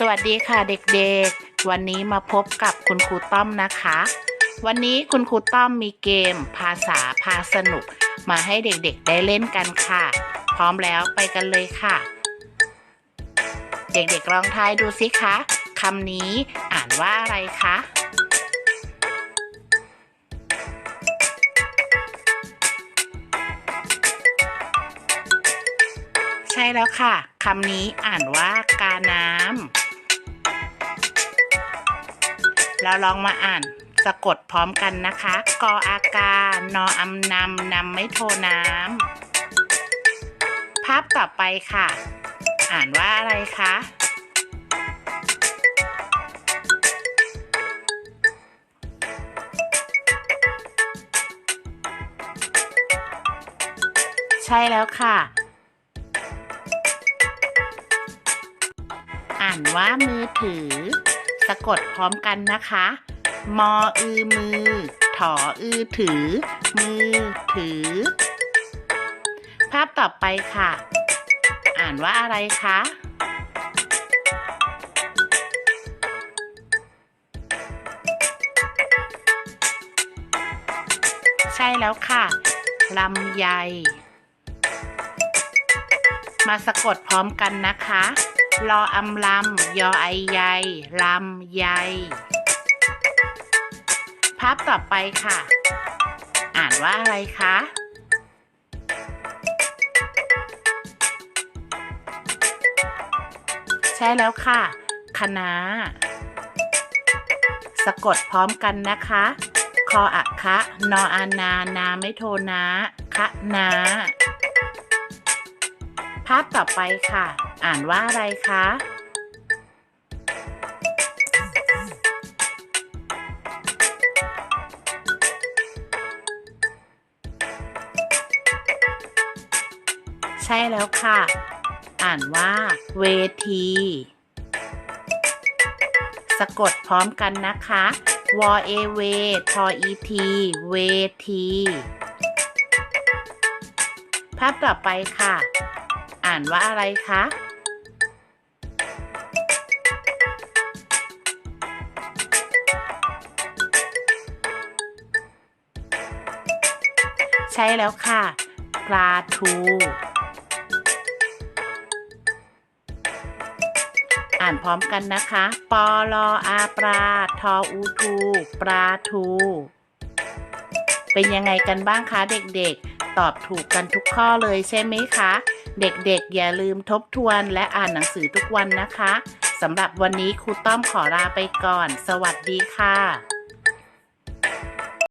สวัสดีค่ะเด็กๆ วันนี้มาพบกับคุณครูต้อมนะคะ วันนี้คุณครูต้อมมีเกม ภาษาพาสนุก มาให้เด็กๆได้เล่นกันค่ะ พร้อมแล้วไปกันเลยค่ะ เด็กๆลองทายดูสิคะคำนี้อ่านว่าอะไรคะใช่แล้วค่ะ คำนี้อ่านว่ากาน้ำ เราลองมาอ่านสะกดพร้อมกันนะคะ กออากานออำนำนำไม่โทน้ำภาพต่อไปค่ะ อ่านว่าอะไรคะใช่แล้วค่ะ อ่านว่ามือถือ สะกดพร้อมกันนะคะ มออือมือ ถออือถือ มือถือ ภาพต่อไปค่ะ อ่านว่าอะไรคะใช่แล้วค่ะ ลำไย มาสะกดพร้อมกันนะคะ รออำลำยอไอใยลำไยภาพต่อไปค่ะ อ่านว่าอะไรคะใช่แล้วค่ะ คณะสะกดพร้อมกันนะคะ คออะคะ นออานา นาไม่โทนะ คะนา ภาพต่อไปค่ะ อ่านว่าอะไรคะ ใช่แล้วค่ะ อ่านว่า เวที สะกดพร้อมกันนะคะวอเอเวทออีทีเวที ภาพต่อไปค่ะ อ่านว่าอะไรคะ ใช่แล้วค่ะปลาทู อ่านพร้อมกันนะคะ ปอลออาปลาทออูทู ปลาทู เป็นยังไงกันบ้างคะเด็กๆ ตอบถูกกันทุกข้อเลยใช่ไหมคะ เด็กๆ อย่าลืมทบทวนและอ่านหนังสือทุกวันนะคะสำหรับวันนี้ครูต้อมขอลาไปก่อน สวัสดีค่ะ